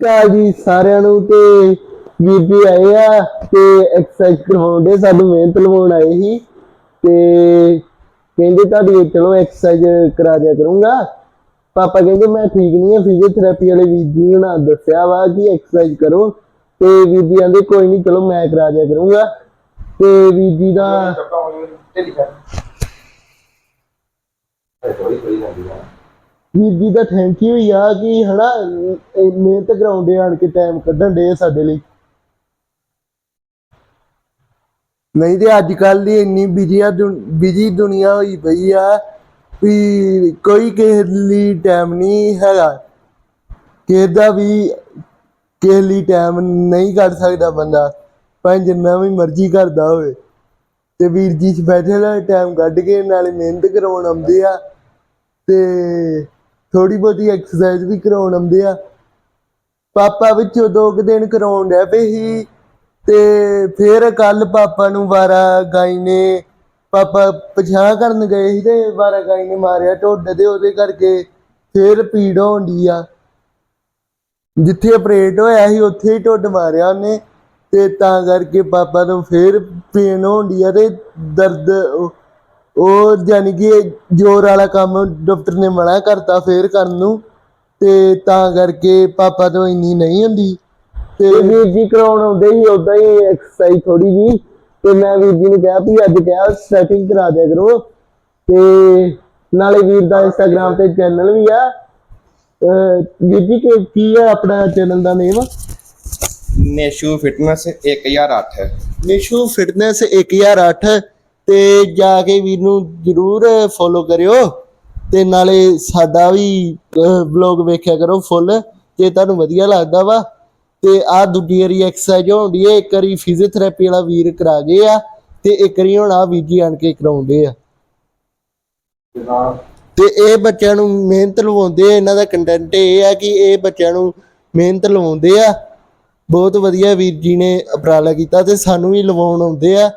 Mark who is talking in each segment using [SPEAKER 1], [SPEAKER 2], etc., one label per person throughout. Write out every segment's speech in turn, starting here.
[SPEAKER 1] ਕਾਲ ਜੀ ਸਾਰਿਆਂ ਨੂੰ ਤੇ ਵੀਰ ਜੀ ਆਏ ਆ ਤੇ ਐਕਸਰਸਾਈਜ਼ ਕਰਵਾਉਂਦੇ ਸਾਨੂੰ ਮਿਹਨਤ ਲਵਾਉਣ ਆਏ ਸੀ। ਤੇ ਕਹਿੰਦੇ ਤੁਹਾਡੀ ਚਲੋ ਐਕਸਰਸਾਈਜ਼ ਕਰਾ ਦਿਆ ਕਰੂੰਗਾ। ਪਾਪਾ ਕਹਿੰਦੇ ਮੈਂ ਠੀਕ ਨਹੀਂ ਆ ਫਿਜ਼ੀਓਥੈਰੇਪੀ ਵਾਲੇ ਵੀਰ ਜੀ ਹੁਣਾਂ ਦੱਸਿਆ ਵਾ ਕਿ ਐਕਸਰਸਾਈਜ਼ ਕਰੋ। ਤੇ ਵੀਰ ਜੀ ਕਹਿੰਦੇ ਕੋਈ ਨਹੀਂ, ਚਲੋ ਮੈਂ ਕਰਾ ਦਿਆ ਕਰੂੰਗਾ। ਤੇ ਵੀਰ ਜੀ ਦਾ ਵੀਰ ਜੀ ਦਾ ਥੈਂਕ ਯੂ ਆ ਕਿ ਹਨਾ, ਇਹ ਮਿਹਨਤ ਕਰਾਉਂਦੇ ਆਣ ਕੇ ਟਾਈਮ ਕੱਢਣ ਦੇ ਸਾਡੇ ਲਈ। ਨਹੀਂ ਤੇ ਅੱਜ ਕੱਲ ਦੀ ਇੰਨੀ ਬਿਜ਼ੀ ਆ ਬਿਜ਼ੀ ਦੁਨੀਆ ਹੋਈ ਪਈ ਆ ਵੀ ਕੋਈ ਕਿਸੇ ਲਈ ਟਾਈਮ ਨਹੀਂ ਹੈਗਾ। ਕਿਸੇ ਦਾ ਵੀ ਕਿਸੇ ਲਈ ਟਾਈਮ ਨਹੀਂ ਕੱਢ ਸਕਦਾ ਬੰਦਾ। ਭਾਵੇਂ ਜਿੰਨਾ ਵੀ ਮਰਜ਼ੀ ਕਰਦਾ ਹੋਵੇ। ਤੇ ਵੀਰ ਜੀ ਸਪੈਸ਼ਲ ਟਾਈਮ ਕੱਢ ਕੇ ਨਾਲੇ ਮਿਹਨਤ ਕਰਾਉਣ ਆਉਂਦੇ ਆ। ਤੇ ਥੋੜੀ ਬਹੁਤੀ ਐਕਸਰਸਾਈਜ਼ ਵੀ ਕਰਾਉਣ ਆਉਂਦੇ ਆ। ਪਾਪਾ ਵਿੱਚੋਂ ਦੋ ਕੁ ਦਿਨ ਕਰਾਉਣ ਡੈ ਪਏ ਸੀ ਤੇ ਫਿਰ ਕੱਲ ਪਾਪਾ ਨੂੰ ਵਾਰਾ ਗਾਈ ਨੇ ਪਾਪਾ ਪਛਾਣ ਕਰਨ ਗਏ ਸੀ ਤੇ ਵਾਰਾ ਗਾਈ ਨੇ ਮਾਰਿਆ ਢੋਡੇ ਤੇ ਉਹਦੇ ਕਰਕੇ ਫਿਰ ਪੀੜ ਹੋਣਦੀ ਆ। ਜਿੱਥੇ ਆਪਰੇਟ ਹੋਇਆ ਸੀ, ਉੱਥੇ ਹੀ ਢੁੱਡ ਮਾਰਿਆ ਉਹਨੇ ਤੇ ਤਾਂ ਕਰਕੇ ਪਾਪਾ ਨੂੰ ਫਿਰ ਪੇਨ ਹੋਣਦੀ ਆ ਤੇ ਦਰਦ ਉਹ- ਜਾਨੀ ਕਿ ਜ਼ੋਰ ਵਾਲਾ ਕੰਮ ਡਾਕਟਰ ਨੇ ਮਨਾ ਕਰਤਾ ਫੇਰ ਕਰਨ ਨੂੰ ਤੇ ਤਾਂ ਕਰਕੇ ਪਾਪਾ ਤੋਂ ਇੰਨੀ ਨਹੀਂ ਹੁੰਦੀ। ਤੇ ਵੀਰ ਜੀ ਕਰਾਉਣ ਆਉਂਦੇ ਹੀ ਉਦਾਂ ਹੀ ਐਕਸਰਸਾਈਜ਼ ਥੋੜੀ ਜੀ ਤੇ ਮੈਂ ਵੀਰ ਜੀ ਨੂੰ ਕਿਹਾ ਵੀ ਅੱਜ ਕਿਹਾ ਸਟ੍ਰੈਚਿੰਗ ਕਰਾ ਦਿਆ ਕਰੋ ਤੇ ਨਾਲੇ ਵੀਰ ਦਾ ਇੰਸਟਾਗ੍ਰam ਤੇ ਚੈਨਲ ਵੀ ਆ। ਵੀਰ ਜੀ ਕੀ- ਕੀ ਹੈ ਆਪਣਾ ਚੈਨਲ ਦਾ name
[SPEAKER 2] Nishu fitness 1008
[SPEAKER 1] Nishu fitness 1008 ਤੇ ਜਾ ਕੇ ਵੀਰ ਨੂੰ ਜਰੂਰ ਫੋਲੋ ਕਰਿਓ ਤੇ ਨਾਲੇ ਸਾਡਾ ਵੀ ਵਲੌਗ ਵੇਖਿਆ ਕਰੋ ਫੁੱਲ ਜੇ ਤੁਹਾਨੂੰ ਵਧੀਆ ਲੱਗਦਾ ਵਾ। ਤੇ ਆ ਦੂਜੀ ਵਾਰੀ ਐਕਸਰਸਾਈਜ਼ ਹੋਣੀ ਹੈ ਇੱਕ ਵਾਰੀ ਫਿਜ਼ੀਓਥੈਰੇਪੀ ਵਾਲਾ ਵੀਰ ਕਰਾ ਗਏ ਆ, ਤੇ ਇੱਕ ਵਾਰੀ ਹੁਣ ਆ ਵੀਰ ਜੀ ਆਣ ਕੇ ਕਰਾਉਂਦੇ ਆ। ਤੇ ਇਹ ਬੱਚਿਆਂ ਨੂੰ ਮਿਹਨਤ ਲਵਾਉਂਦੇ ਆ, ਇਹਨਾਂ ਦਾ ਕੰਟੈਂਟ ਇਹ ਆ ਕਿ ਇਹ ਬੱਚਿਆਂ ਨੂੰ ਮਿਹਨਤ ਲਵਾਉਂਦੇ ਆ। ਬਹੁਤ ਵਧੀਆ ਵੀਰ ਜੀ ਨੇ ਉਪਰਾਲਾ ਕੀਤਾ ਤੇ ਸਾਨੂੰ ਵੀ ਲਵਾਉਣ ਆਉਂਦੇ ਆ।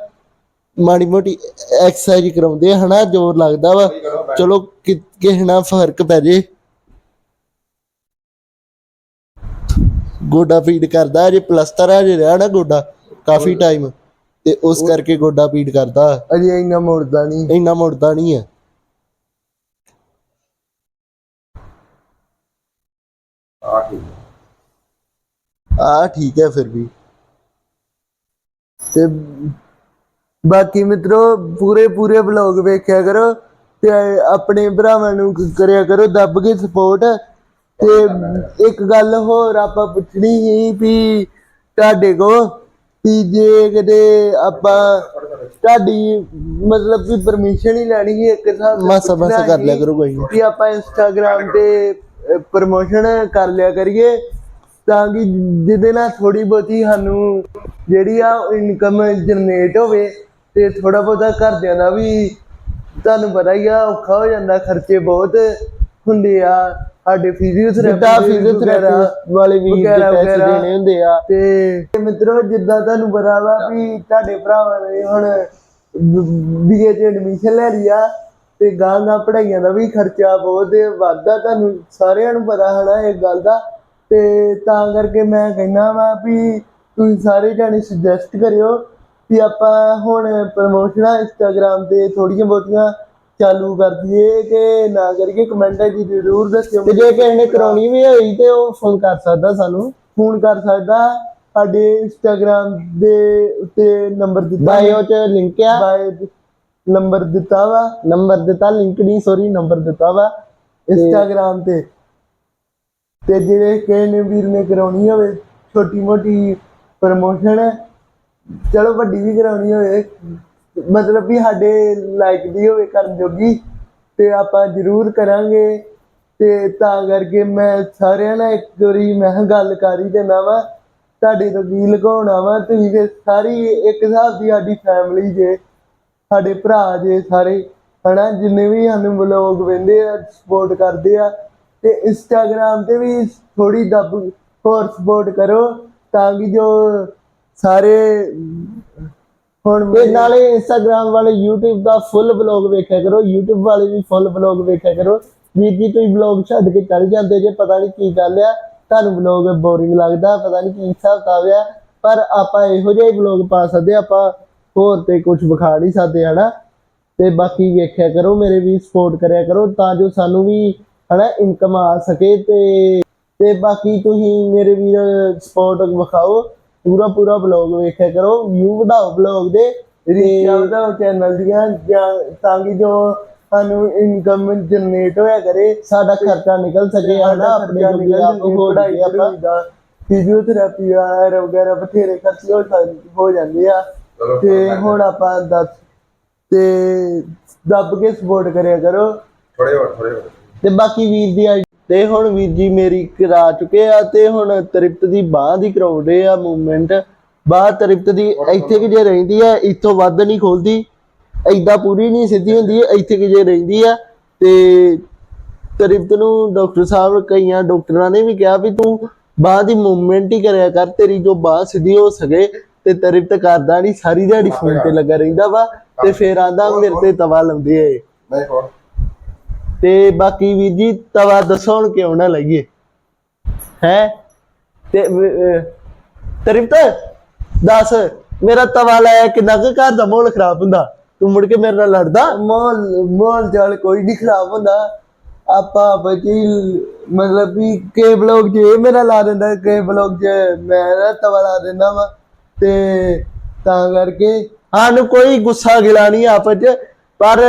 [SPEAKER 1] ਮਾੜੀ ਮੋਟੀ ਐਕਸਰਸਾਈਜ਼ ਕਰਾਉਂਦੇ ਆ ਹਨਾ ਜ਼ੋਰ ਲੱਗਦਾ ਵਾ। ਚਲੋ ਕਿ- ਨਾਲ ਫ਼ਰਕ ਪੈ ਜੇ। ਗੋਡਾ ਪੀੜ ਕਰਦਾ ਜੇ ਪਲਸਤਰ ਆ ਜੇ ਰਿਹਾ ਨਾ ਗੋਡਾ ਕਾਫੀ ਟਾਈਮ ਤੇ ਉਸ ਕਰਕੇ ਗੋਡਾ ਪੀੜ ਕਰਦਾ। ਅਜੇ ਇੰਨਾ ਮੁੜਦਾ ਨਹੀਂ ਇੰਨਾ ਮੁੜਦਾ ਨਹੀਂ ਹੈ
[SPEAKER 2] ਆ ਠੀਕ
[SPEAKER 1] ਆ। ਠੀਕ ਹੈ ਫਿਰ ਵੀ। ਤੇ ਬਾਕੀ ਮਿੱਤਰੋ ਪੂਰੇ ਪੂਰੇ ਵਲੌਗ ਵੇਖਿਆ ਕਰੋ ਤੇ ਆਪਣੇ ਭਰਾਵਾਂ ਨੂੰ ਕਰਿਆ ਕਰੋ ਦੱਬ ਕੇ ਸਪੋਰਟ ਤੇ ਇੱਕ ਗੱਲ ਹੋਰ ਆਪਾਂ ਪੁੱਛਣੀ ਸੀ ਵੀ ਤੁਹਾਡੇ ਕੋ ਵੀ ਜੇ ਕਿਤੇ ਆਪਾਂ ਤੁਹਾਡੀ ਮਤਲਬ ਕਿ ਪਰਮਿਸ਼ਨ ਹੀ ਲੈਣੀ ਸੀ ਇੱਕ ਹਿਸਾਬ ਨਾਲ
[SPEAKER 3] ਮਾਸਾ- ਕਰ ਲਿਆ ਕਰੋ ਕੋਈ।
[SPEAKER 1] ਵੀ ਆਪਾਂ ਇੰਸਟਾਗ੍ਰam ਤੇ ਪ੍ਰਮੋਸ਼ਨ ਕਰ ਲਿਆ ਕਰੀਏ ਤਾਂ ਕਿ ਜਿਹਦੇ ਨਾਲ ਥੋੜੀ ਬਹੁਤੀ ਸਾਨੂੰ ਜਿਹੜੀ ਆ ਇਨਕਮ ਜਨਰੇਟ ਹੋਵੇ ਤੇ ਥੋੜਾ ਬਹੁਤਾ ਘਰਦਿਆਂ ਦਾ ਵੀ ਤੁਹਾਨੂੰ ਪਤਾ ਹੀ ਆ ਔਖਾ ਹੋ ਜਾਂਦਾ ਖਰਚੇ ਬਹੁਤ ਹੁੰਦੇ ਆ। ਸਾਡੇ ਫਿਜ਼ੀਓਥੈਰੇਪੀ
[SPEAKER 3] ਜਿੱਦਾਂ physiotherapy ਵਾਲੇ ਦੇ ਪੈਸੇ ਦੇਣੇ ਹੁੰਦੇ ਆ।
[SPEAKER 1] ਤੇ ਮਿੱਤਰੋ ਜਿੱਦਾਂ ਤੁਹਾਨੂੰ ਪਤਾ ਵਾ ਵੀ ਤੁਹਾਡੇ ਭਰਾਵਾਂ ਨੇ ਹੁਣ ਬੀਏ ਚ ਐਡਮਿਸ਼ਨ ਲੈ ਲਈ ਆ ਤੇ ਗਾਂ ਗਾਂ ਪੜਾਈਆਂ ਦਾ ਵੀ ਖਰਚਾ ਬਹੁਤ ਵੱਧਦਾ ਤੁਹਾਨੂੰ ਸਾਰਿਆਂ ਨੂੰ ਪਤਾ ਹਨਾ ਇਹ ਗੱਲ ਦਾ। ਤੇ ਤਾਂ ਕਰਕੇ ਮੈਂ ਕਹਿੰਦਾ ਵਾ ਵੀ ਤੁਸੀਂ ਸਾਰੇ ਜਾਣੇ ਸੁਜੈਸਟ ਕਰਿਓ ਵੀ ਆਪਾਂ ਹੁਣ ਪ੍ਰਮੋਸ਼ਨਾਂ ਇੰਸਟਾਗ੍ਰam ਤੇ ਥੋੜੀਆਂ ਬਹੁਤੀਆਂ ਚਾਲੂ ਕਰ ਦਈਏ ਕਿ ਨਾ ਕਰੀਏ ਕਮੈਂਟਾਂ 'ਚ ਜ਼ਰੂਰ ਦੱਸਿਓ
[SPEAKER 3] ਤੇ ਜੇ ਕਿਸੇ ਨੇ ਕਰਾਉਣੀ ਵੀ ਹੋਈ ਤੇ ਉਹ ਫੋਨ ਕਰ ਸਕਦਾ ਸਾਨੂੰ।
[SPEAKER 1] ਫੋਨ ਕਰ ਸਕਦਾ। ਸਾਡੇ ਇੰਸਟਾਗ੍ਰam ਦੇ ਉੱਤੇ ਨੰਬਰ ਦਿੱਤਾ
[SPEAKER 3] ਬਾਇਓ ਚ ਲਿੰਕ ਆ।
[SPEAKER 1] ਬਾਇਓ ਨੰਬਰ ਦਿੱਤਾ ਵਾ।
[SPEAKER 3] ਨੰਬਰ ਦਿੱਤਾ ਲਿੰਕ ਨਹੀਂ ਸੌਰੀ ਨੰਬਰ ਦਿੱਤਾ ਵਾ।
[SPEAKER 1] ਇੰਸਟਾਗ੍ਰam ਤੇ। ਤੇ ਜਿਹੜੇ ਕਿਸੇ ਨੇ ਵੀਰ ਨੇ ਕਰਾਉਣੀ ਹੋਵੇ ਛੋਟੀ ਮੋਟੀ ਪ੍ਰਮੋਸ਼ਨ ਚਲੋ ਵੱਡੀ ਵੀ ਕਰਾਉਣੀ ਹੋਵੇ। ਮਤਲਬ ਵੀ ਸਾਡੇ ਲਾਇਕ ਦੀ ਹੋਵੇ ਕਰਨ ਜੋਗੀ, ਤੇ ਆਪਾਂ ਜ਼ਰੂਰ ਕਰਾਂਗੇ। ਤੇ ਤਾਂ ਕਰਕੇ ਮੈਂ ਸਾਰਿਆਂ ਨਾਲ ਇੱਕ ਵਾਰੀ ਮੈਂ ਕਿਹਾ ਗੱਲ ਕਰ ਹੀ ਦੇਣਾ ਵਾ। ਤੁਹਾਡੇ ਤੋਂ ਕੀ ਲਗਾਉਣਾ ਵਾ? ਤੁਸੀਂ ਤੇ ਸਾਰੀ ਇੱਕ ਹਿਸਾਬ ਦੀ ਸਾਡੀ ਫੈਮਿਲੀ ਜੇ, ਸਾਡੇ ਭਰਾ ਜੇ ਸਾਰੇ, ਹਨਾ? ਜਿੰਨੇ ਵੀ ਸਾਨੂੰ ਵਲੋਗ ਵੇਂਦੇ ਆ ਸਪੋਰਟ ਕਰਦੇ ਆ, ਤੇ ਇੰਸਟਾਗ੍ਰam ਤੇ ਵੀ ਥੋੜੀ ਦੱਬ ਹੋਰ ਸਪੋਰਟ ਕਰੋ, ਤਾਂ ਕਿ ਜੋ ਸਾਰੇ ਹੁਣ
[SPEAKER 3] ਤੇ ਨਾਲੇ ਇੰਸਟਾਗ੍ਰam ਵਾਲੇ YouTube ਦਾ ਫੁੱਲ ਬਲੌਗ ਵੇਖਿਆ ਕਰੋ YouTube ਵਾਲੇ ਵੀ ਫੁੱਲ ਬਲੌਗ ਵੇਖਿਆ ਕਰੋ। ਵੀਰ ਜੀ ਤੁਸੀਂ ਬਲੌਗ ਛੱਡ ਕੇ ਚੱਲ ਜਾਂਦੇ ਜੇ ਪਤਾ ਨਹੀਂ ਕੀ ਗੱਲ ਆ। ਤੁਹਾਨੂੰ ਵਲੌਗ ਬੋਰਿੰਗ ਲੱਗਦਾ ਪਤਾ ਨਹੀਂ ਕੀ ਹਿਸਾਬ ਕਿਤਾਬ ਆ। ਪਰ ਆਪਾਂ ਇਹੋ ਜਿਹੇ ਵਲੌਗ ਪਾ ਸਕਦੇ ਆਪਾਂ ਹੋਰ ਤੇ ਕੁਝ ਵਿਖਾ ਨਹੀਂ ਸਕਦੇ ਹਨਾ? ਤੇ ਬਾਕੀ ਵੇਖਿਆ ਕਰੋ ਮੇਰੇ ਵੀ ਸਪੋਰਟ ਕਰਿਆ ਕਰੋ ਤਾਂ ਜੋ ਸਾਨੂੰ ਵੀ ਹਨਾ ਇਨਕਮ ਆ ਸਕੇ ਤੇ ਤੇ ਬਾਕੀ ਤੁਸੀਂ ਮੇਰੇ ਵੀਰ ਸਪੋਰਟ ਵਿਖਾਓ। ਪੂਰਾ ਪੂਰਾ ਵਲੌਗ ਵੇਖਿਆ ਕਰੋ ਵਿਊ ਵਧਾਓ ਵਲੌਗ ਦੇ
[SPEAKER 1] ਰੀਚਾਂ ਵਧਾਓ ਚੈਨਲ ਦੀਆਂ ਜਾਂ- ਤਾਂ ਕਿ ਜੋ ਸਾਨੂੰ ਇਨਕਮ ਜਨਰੇਟ ਹੋਇਆ ਕਰੇ
[SPEAKER 3] ਸਾਡਾ ਖਰਚਾ ਨਿਕਲ ਸਕੇ ਹਨਾ ਆਪਣੇ ਜੋਗੇ
[SPEAKER 1] ਨਿਕਲ
[SPEAKER 3] ਆਪ
[SPEAKER 1] ਸਕੇ,
[SPEAKER 3] ਹੋ
[SPEAKER 1] ਪੜ੍ਹਾਈ
[SPEAKER 3] ਜਾਈਏ ਆਪਾਂ।
[SPEAKER 1] ਫਿਜ਼ੀਓਥੈਰੇਪੀ ਵਗੈਰਾ ਵਗੈਰਾ ਬਥੇਰੇ ਖਰਚੇ ਹੋ ਸਕਦੇ ਹੋ ਜਾਂਦੇ ਆ।
[SPEAKER 2] ਚਲੋ
[SPEAKER 1] ਤੇ ਹੁਣ ਆਪਾਂ ਦੱਸ ਤੇ ਦੱਬ ਕੇ ਸਪੋਰਟ ਕਰਿਆ ਕਰੋ।
[SPEAKER 2] ਥੋੜੇ ਹੋਰ ਥੋੜੇ ਹੋਰ।
[SPEAKER 3] ਤੇ ਬਾਕੀ ਵੀਰ ਦੀ ਤੇ ਹੁਣ ਵੀਰ ਜੀ ਮੇਰੀ ਕਰਾ ਚੁੱਕੇ ਆ ਤੇ ਹੁਣ ਤ੍ਰਿਪਤ ਦੀ ਬਾਹ ਦੀ ਕਰਾਉਂਦੇ ਆ ਮੂਵਮੈਂਟ ਬਾਹ ਤ੍ਰਿਪਤ ਦੀ ਇੱਥੇ ਕਿ ਜੇ ਰਹਿੰਦੀ ਆ ਇੱਥੋਂ ਵੱਧ ਨਹੀਂ ਖੋਲਦੀ। ਐਦਾਂ ਪੂਰੀ ਨਹੀਂ ਸਿੱਧੀ ਹੁੰਦੀ ਇੱਥੇ ਕਿ ਜੇ ਰਹਿੰਦੀ ਆ। ਤੇ ਤ੍ਰਿਪਤ ਨੂੰ ਡਾਕਟਰ ਸਾਹਿਬ ਕਈਆਂ ਡਾਕਟਰਾਂ ਨੇ ਵੀ ਕਿਹਾ ਵੀ ਤੂੰ ਬਾਹ ਦੀ ਮੂਵਮੈਂਟ ਹੀ ਕਰਿਆ ਕਰ ਤੇਰੀ ਜੋ ਬਾਹ ਸਿੱਧੀ ਹੋ ਸਕੇ ਤੇ ਤ੍ਰਿਪਤ ਕਰਦਾ ਨਹੀਂ ਸਾਰੀ ਦਿਹਾੜੀ ਫੋਨ ਤੇ ਲੱਗਾ ਰਹਿੰਦਾ ਵਾ ਤੇ ਫੇਰ ਆਂਦਾ ਮੇਰੇ ਤੇ ਤਵਾ ਲਾਉਂਦੇ
[SPEAKER 2] ਹੋਰ।
[SPEAKER 3] ਤੇ ਬਾਕੀ ਵੀਰ ਜੀ, ਤਵਾ ਦੱਸੋ ਹੁਣ ਕਿਉਂ ਨਾ ਲਈਏ। ਹੈ? ਤੇ ਤਰਿਪਤ, ਦੱਸ, ਮੇਰਾ ਤਵਾ ਲਾਇਆ ਕਿੰਨਾ ਕੁ ਘਰ ਦਾ ਮਾਹੌਲ ਖਰਾਬ ਹੁੰਦਾ? ਤੂੰ ਮੁੜ ਕੇ ਮੇਰੇ ਨਾਲ ਲੜਦਾ?
[SPEAKER 1] ਮਾਹੌਲ ਮਾਹੌਲ ਚਾਲ ਕੋਈ ਨਹੀਂ ਖਰਾਬ ਹੁੰਦਾ। ਆਪਾਂ ਬਚੀ ਮਤਲਬ ਵੀ ਕੇ ਬਲੌਗ 'ਚ ਇਹ ਮੇਰਾ ਲਾ ਦਿੰਦਾ ਕੇ ਬਲੌਗ 'ਚ ਮੈਂ ਤਵਾ ਲਾ ਦਿੰਦਾ ਵਾ। ਤੇ ਤਾਂ ਕਰਕੇ
[SPEAKER 3] ਸਾਨੂੰ ਕੋਈ ਗੁੱਸਾ ਗਿਲਾ ਨਹੀਂ ਆਪਸ ਚ, ਪਰ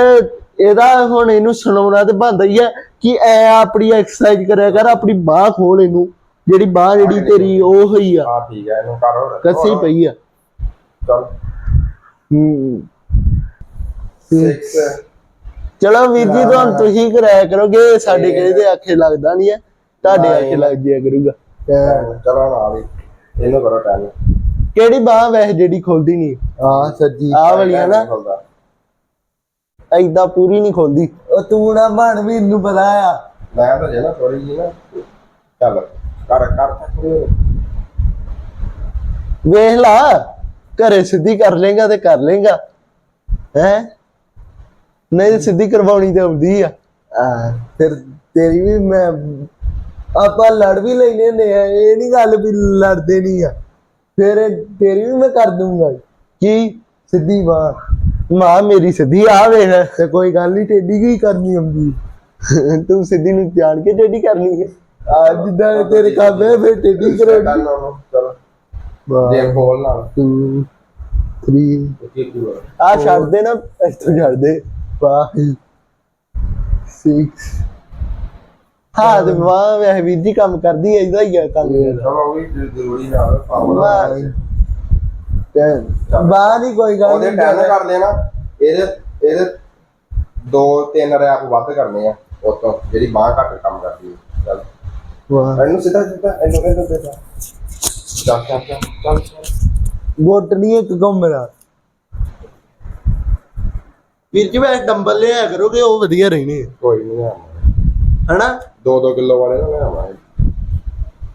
[SPEAKER 3] ਇਹਦਾ ਹੁਣ ਇਹਨੂੰ ਸੁਣਾਉਣਾ ਤੇ ਬਣਦਾ ਹੀ ਹੈ ਕਿ ਐ ਆਪਣੀ ਐਕਸਰਸਾਈਜ਼ ਕਰਿਆ ਕਰ ਆਪਣੀ ਬਾਹ ਖੋਲ ਇਹਨੂੰ। ਜਿਹੜੀ ਬਾਹ ਜਿਹੜੀ ਤੇਰੀ ਉਹ ਹੋਈ ਆ।
[SPEAKER 2] ਹਾਂ ਠੀਕ ਹੈ ਇਹਨੂੰ ਕਰ ਹੋਰ।
[SPEAKER 3] ਕੱਸੀ ਪਈ ਆ।
[SPEAKER 2] ਚਲ।
[SPEAKER 3] ਹੂੰ।
[SPEAKER 2] 6
[SPEAKER 3] ਚਲੋ ਵੀਰ ਜੀ ਤੁਹਾਨੂੰ ਤੁਸੀਂ ਕਰਾਇਆ ਕਰੋਗੇ ਸਾਡੇ ਕਿਹਦੇ ਦੇ ਆਖੇ ਲੱਗਦਾ ਨਹੀਂ ਹੈ ਤੁਹਾਡੇ। ਆਖੇ ਲੱਗ ਜਿਆ ਕਰੂਗਾ।
[SPEAKER 2] ਚਲੋ ਨਾਲ ਹੀ ਇਹਨੂੰ ਕਰੋ ਟੈਨ
[SPEAKER 3] ਕਿਹੜੀ ਬਾਹ ਵੈਸੇ ਜਿਹੜੀ ਖੁੱਲਦੀ ਨਹੀਂ
[SPEAKER 1] ਹਾਂ ਸੱਜੀ।
[SPEAKER 3] ਆਹ ਵਾਲੀ ਹੈ ਨਾ। ਐਦਾਂ ਪੂਰੀ ਨਹੀਂ ਖੁੱਲਦੀ।
[SPEAKER 1] ਉਹ ਤੂੰ ਨਾ ਬਣ ਵੀ ਨੂੰ ਪਤਾ ਆ।
[SPEAKER 2] ਮੈਂ ਤਾਂ ਜੇ ਨਾ ਥੋੜੀ ਜੀ ਨਾ ਚੱਲ ਕਰ ਕਰ ਤੱਕ
[SPEAKER 3] ਵੇਖ ਲਾ ਘਰੇ ਸਿੱਧੀ ਕਰ ਲੇਗਾ ਤੇ ਕਰ ਲੇਗਾ। ਹੈ? ਨਹੀਂ ਸਿੱਧੀ ਕਰਵਾਉਣੀ ਤੇ ਆਉਂਦੀ ਆ।
[SPEAKER 1] ਆ ਫਿਰ ਤੇਰੀ ਵੀ ਮੈਂ ਆਪਾਂ ਲੜ ਵੀ ਲੈਨੇ ਹੁੰਦੇ ਆ ਇਹ ਨਹੀਂ ਗੱਲ ਵੀ ਲੜਦੇ ਨਹੀਂ ਆ। ਫਿਰ ਤੇਰੀ ਵੀ ਮੈਂ ਕਰ ਦੂੰਗਾ
[SPEAKER 3] ਕੀ?
[SPEAKER 1] ਸਿੱਧੀ ਬਾਹ।
[SPEAKER 3] ਮਾਂ ਮੇਰੀ ਸਿੱਧੀ ਆ ਵੇਖ।
[SPEAKER 1] ਤੇ ਕੋਈ ਗੱਲ ਨਹੀਂ ਟੇਡੀ ਕੀ ਕਰਨੀ ਹੁੰਦੀ?
[SPEAKER 3] ਤੂੰ ਸਿੱਧੀ ਨੂੰ ਜਾਣ ਕੇ ਟੇਢੀ ਕਰਨੀ ਹੈ।
[SPEAKER 1] ਆ ਜਿੱਦਾਂ ਤੇਰੇ ਕੰਮ ਹੈ ਫਿਰ ਟੇਡੀ ਕਰੋ
[SPEAKER 2] ਟੈਨ ਨੂੰ ਚਲ। ਦੇ ਖੋਲ ਨਾਲ।
[SPEAKER 1] 2 3
[SPEAKER 2] ਕੀ ਕੀ
[SPEAKER 3] ਆ ਛੱਡ ਦੇ ਨਾ ਇੱਥੋਂ ਛੱਡ ਦੇ।
[SPEAKER 1] 5 6
[SPEAKER 3] ਹਾਂ ਤੇ ਵਾਹ ਵੇ ਵੀਰ ਜੀ ਕੰਮ ਕਰਦੀ ਐ ਇਹਦਾ ਹੀ ਆ ਕੰਮ।
[SPEAKER 2] ਚਲੋ ਵੀ ਜ਼ਰੂਰੀ ਨਾਲ ਪਾਵਰ
[SPEAKER 1] 10 ਬਾਹ ਨਹੀਂ ਕੋਈ ਗੱਲ
[SPEAKER 2] ਉਹਦੇ
[SPEAKER 1] ਨਹੀਂ
[SPEAKER 2] ਟੈਨ ਕਰ ਦੇਣਾ ਇਹਦੇ ਇਹਦੇ ਦੋ ਤਿੰਨ ਰੈਪ ਵੱਧ ਕਰਨੇ ਆ ਉਤੋਂ ਜਿਹੜੀ ਬਾਹ ਘੱਟ ਕੰਮ ਕਰਦੀ ਹੈ ਚੱਲ।
[SPEAKER 1] ਵਾਹ।
[SPEAKER 2] ਇਹਨੂੰ ਸਿੱਧਾ ਸਿੱਧਾ ਇਹਨੂੰ ਇਹਨੂੰ ਸਿੱਧਾ ਚੱਲ ਚੱਲ ਚੱਲ ਚੱਲ ਚੱਲ।
[SPEAKER 1] ਗੋਟ ਨਹੀਂ ਇੱਕ ਘੁੰਮਦਾ
[SPEAKER 3] ਵੀਰ ਜੀ ਵੈਸੇ ਡੰਬਲ ਲਿਆ ਕਰੋਗੇ ਉਹ ਵਧੀਆ ਰਹਿਣੇ ਆ।
[SPEAKER 2] ਕੋਈ ਨਹੀਂ ਆ।
[SPEAKER 3] ਹਨਾ?
[SPEAKER 2] 2-2 ਕਿਲੋ ਵਾਲੇ ਨਾ ਲਿਆਵਾਂਗੇ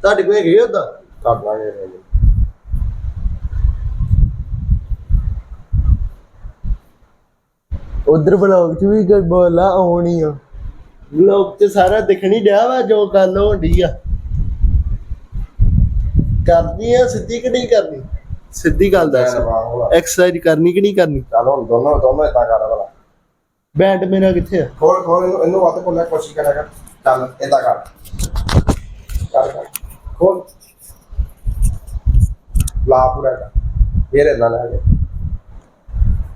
[SPEAKER 3] ਤੁਹਾਡੇ ਕੋਲ ਹੈਗੇ ਉਹਦਾ
[SPEAKER 2] ਕਰ ਲਾਂਗੇ।
[SPEAKER 1] ਉਧਰ ਬਲੌਗ ਚ ਵੀ ਕੋਈ ਬੋਲਾ ਆਉਣੀ ਆ
[SPEAKER 3] ਲੋਕ ਤੇ ਸਾਰਾ ਦਿਖਣੀ ਡਿਆ ਵਾ ਜੋ ਗੱਲ ਹੋਣੀ ਆ। ਕਰਨੀ ਆ ਸਿੱਧੀ ਕਿ ਨਹੀਂ ਕਰਨੀ? ਸਿੱਧੀ ਗੱਲ ਦੱਸ। ਐਕਸਰਸਾਈਜ਼ ਕਰਨੀ ਕਿ ਨਹੀਂ ਕਰਨੀ?
[SPEAKER 2] ਚੱਲ ਹੁਣ ਦੋਨੋਂ ਦੋਨੋਂ ਇਦਾਂ ਕਰ ਵਾਲਾ
[SPEAKER 3] ਬੈਂਡ ਮੇਰਾ ਕਿੱਥੇ ਆ?
[SPEAKER 2] ਖੋਲ ਖੋਲ ਇਹਨੂੰ ਇਹਨੂੰ ਵੱਧ ਦੀ ਕੋਸ਼ਿਸ਼ ਕਰਿਆ ਕਰ। ਚੱਲ ਇਦਾਂ ਕਰ। ਕਰ ਕਰ। ਖੋਲ। ਲਾ ਪੂਰਾ ਕਰ ਫੇਰ ਇਦਾਂ ਲੈ ਕੇ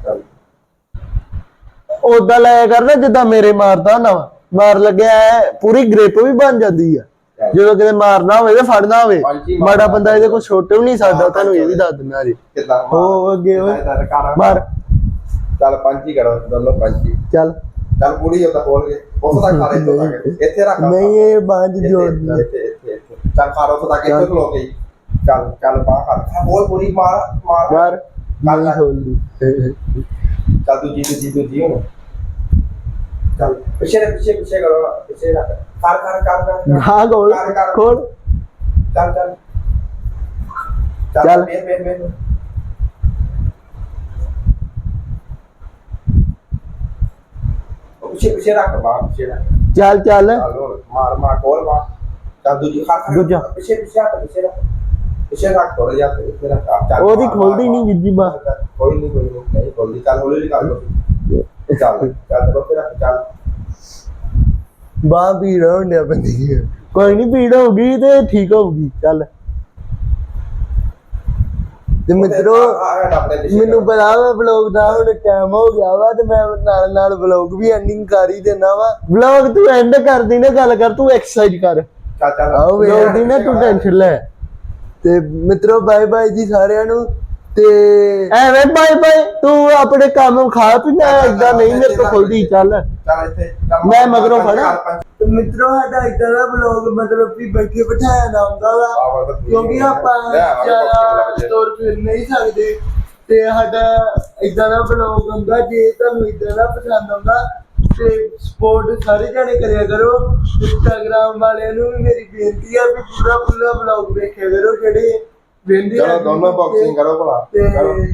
[SPEAKER 2] ਚੱਲ
[SPEAKER 3] ਉਦਾਂ ਲਾਇਆ ਕਰ ਨਾ ਜਿੱਦਾਂ ਮੇਰੇ ਮਾਰਦਾ ਨਾ ਮਾਰ ਲੱਗਿਆ ਪੂਰੀ ਗ੍ਰਿਪ ਵੀ ਬਣ ਜਾਂਦੀ ਆ। ਜਦੋਂ ਕਿਤੇ ਮਾਰਨਾ ਹੋਵੇ ਤੇ ਫੜਨਾ ਹੋਵੇ
[SPEAKER 2] ਹੀ।
[SPEAKER 3] ਮਾੜਾ ਬੰਦਾ ਇਹਦੇ ਕੋਲ ਛੋਟੇ ਵੀ ਨਹੀਂ ਸਕਦਾ ਤੁਹਾਨੂੰ ਇਹ ਵੀ ਦੱਸ ਦਿੰਦਾ ਜੀ।
[SPEAKER 1] ਉਹ ਅੱਗੇ ਓਏ।
[SPEAKER 3] ਮਾਰ।
[SPEAKER 2] ਚੱਲ ਪੰਜ ਹੀ ਕਰੋ ਦੋਨੋਂ ਪੰਜ ਹੀ
[SPEAKER 3] ਚੱਲ।
[SPEAKER 2] ਚੱਲ ਪੂਰੀ ਉਹਦਾ ਖੋਲ ਕੇ ਉਸ ਦਾ ਖਾ ਲੈ ਤੋਂ ਤੱਕ। ਇੱਥੇ ਰੱਖ
[SPEAKER 1] ਨਹੀਂ ਇਹ ਬਾਂਝ ਜੋੜਨੀ।
[SPEAKER 2] ਇੱਥੇ ਇੱਥੇ ਇੱਥੇ। ਚੱਲ ਖਾ ਲੋ ਤੱਕ ਇੱਥੇ ਖਲੋ ਗਈ ਚੱਲ ਚੱਲ ਬਾਹ ਕਰ ਬੋਲ ਪੂਰੀ ਮਾਰ ਮਾਰ।
[SPEAKER 3] ਮਾਰ।
[SPEAKER 2] ਕਰ।
[SPEAKER 1] ਖੋਲਦੀ।
[SPEAKER 2] ਚੱਲ ਤੂੰ ਜੀ ਜੀ ਤੂੰ ਜੀ ਹੁਣ ਚੱਲ ਪਿੱਛੇ ਪਿੱਛੇ ਪਿੱਛੇ ਨਾ, ਪਿੱਛੇ ਰੱਖ।
[SPEAKER 3] ਖੋਲ।
[SPEAKER 2] ਚੱਲ ਚੱਲ।
[SPEAKER 3] ਚੱਲ।
[SPEAKER 2] ਪਿੱਛੇ ਪਿੱਛੇ ਰੱਖ ਪਿੱਛੇ ਰੱਖ।
[SPEAKER 3] ਚੱਲ ਚੱਲ।
[SPEAKER 2] ਚੱਲ ਮਾਰ ਮਾਰ ਖੋਲ ਚੱਲ ਦੂਜਾ। ਪਿੱਛੇ ਪਿੱਛੇ ਹੱਥ ਪਿੱਛੇ ਰੱਖ। ਪਿੱਛੇ ਰੱਖ ਰੱਖ। ਆ, ਚੱਲ
[SPEAKER 3] ਉਹਦੀ
[SPEAKER 2] ਮਾਰ,
[SPEAKER 3] ਖੁੱਲਦੀ
[SPEAKER 2] ਮਾਰ,
[SPEAKER 3] ਨਹੀਂ ਵੀਰ
[SPEAKER 2] ਖੁੱਲਦੀ ਚੱਲ ਚੱਲ ਫਿਰ ਰੱਖ ਚੱਲ।
[SPEAKER 1] ਬਾਹ ਪੀੜ ਹੋਣ ਡਿਆ ਬੰਦੀ
[SPEAKER 3] ਕੋਈ ਨਹੀਂ ਪੀੜ ਹੋਊਗੀ ਤੇ ਠੀਕ ਹੋਊਗੀ ਚੱਲ।
[SPEAKER 1] ਤੇ ਮਿੱਤਰੋ ਮੈਨੂੰ ਪਤਾ ਵਾ ਵਲੌਗ ਦਾ ਹੁਣ ਟਾਈਮ ਹੋ ਗਿਆ ਵਾ ਤੇ ਮੈਂ ਨਾਲ ਨਾਲ ਵਲੌਗ ਵੀ ਐਂਡਿੰਗ ਕਰ ਹੀ ਦੇਣਾ ਵਾ।
[SPEAKER 3] ਵਲੌਗ ਤੂੰ ਐਂਡ ਕਰਦੀ ਨਾ ਗੱਲ ਕਰ ਤੂੰ ਐਕਸਰਸਾਈਜ਼ ਕਰ।
[SPEAKER 2] ਚੱਲ ਚੱਲ।
[SPEAKER 1] ਆਓ ਵੇ
[SPEAKER 3] ਵਲੌਗ ਦੀ ਨਾ ਤੂੰ ਟੈਨਸ਼ਨ ਲੈ।
[SPEAKER 1] ਤੇ ਮਿੱਤਰੋ ਬਾਏ ਬਾਏ ਜੀ ਸਾਰਿਆਂ ਨੂੰ। ਤੇ
[SPEAKER 3] ਐਵੇਂ ਬਾਏ ਬਾਏ ਤੂੰ ਆਪਣੇ ਕੰਮ ਖਾ ਪੀ ਮੈਂ ਇਦਾਂ ਨਹੀਂ ਮੇਰੇ ਤੋਂ ਖੁੱਲਦੀ ਚੱਲ
[SPEAKER 2] ਚੱਲ। ਇੱਥੇ ਚੱਲ
[SPEAKER 3] ਮੈਂ ਮਗਰੋਂ
[SPEAKER 1] ਤੇ ਮਿੱਤਰੋ ਸਾਡਾ ਇਦਾਂ ਦਾ ਵਲੌਗ ਮਤਲਬ ਵੀ ਬੈਠੇ ਬਿਠਾਇਆ ਨਾ ਹੁੰਦਾ ਵਾ ਕਿਉਂਕਿ ਆਪਾਂ ਜ਼ਿਆਦਾ ਤੁਰ ਫਿਰ ਨਹੀਂ ਸਕਦੇ। ਤੇ ਸਾਡਾ ਇਦਾਂ ਦਾ ਵਲੌਗ ਹੁੰਦਾ ਜੇ ਤੁਹਾਨੂੰ ਇਦਾਂ ਦਾ ਪਸੰਦ ਆਉਂਦਾ ਤੇ ਸਪੋਰਟ ਸਾਰੇ ਜਣੇ ਕਰਿਆ ਕਰੋ। ਇੰਸਟਾਗ੍ਰਾਮ ਵਾਲਿਆਂ ਨੂੰ ਵੀ ਮੇਰੀ ਬੇਨਤੀ ਆ ਵੀ ਪੂਰਾ ਪੂਰਾ ਵਲੌਗ ਵੇਖਿਆ ਕਰੋ ਜਿਹੜੇ ਵੇਂਦੇ
[SPEAKER 2] ਚਲੋ ਦੋਨੋਂ ਬਾਕਸਿੰਗ ਕਰੋ ਭਲਾ ਕਰੋ।
[SPEAKER 1] ਤੇ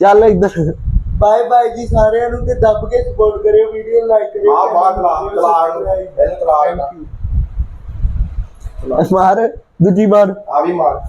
[SPEAKER 3] ਚੱਲ ਇੱਧਰ।
[SPEAKER 1] ਬਾਏ ਬਾਏ ਜੀ ਸਾਰਿਆਂ ਨੂੰ ਤੇ ਦੱਬ ਕੇ ਸਪੋਰਟ ਕਰਿਓ ਵੀਡੀਓ ਲਾਈਕ ਕਰਿਓ
[SPEAKER 2] ਆ ਬਾਹਰ ਚਲਾ ਚਲਾ ਇਹਨੂੰ ਇਹਨੂੰ
[SPEAKER 3] ਮਾਰ ਦੂਜੀ ਮਾਰ।
[SPEAKER 2] ਆ ਵੀ ਮਾਰ।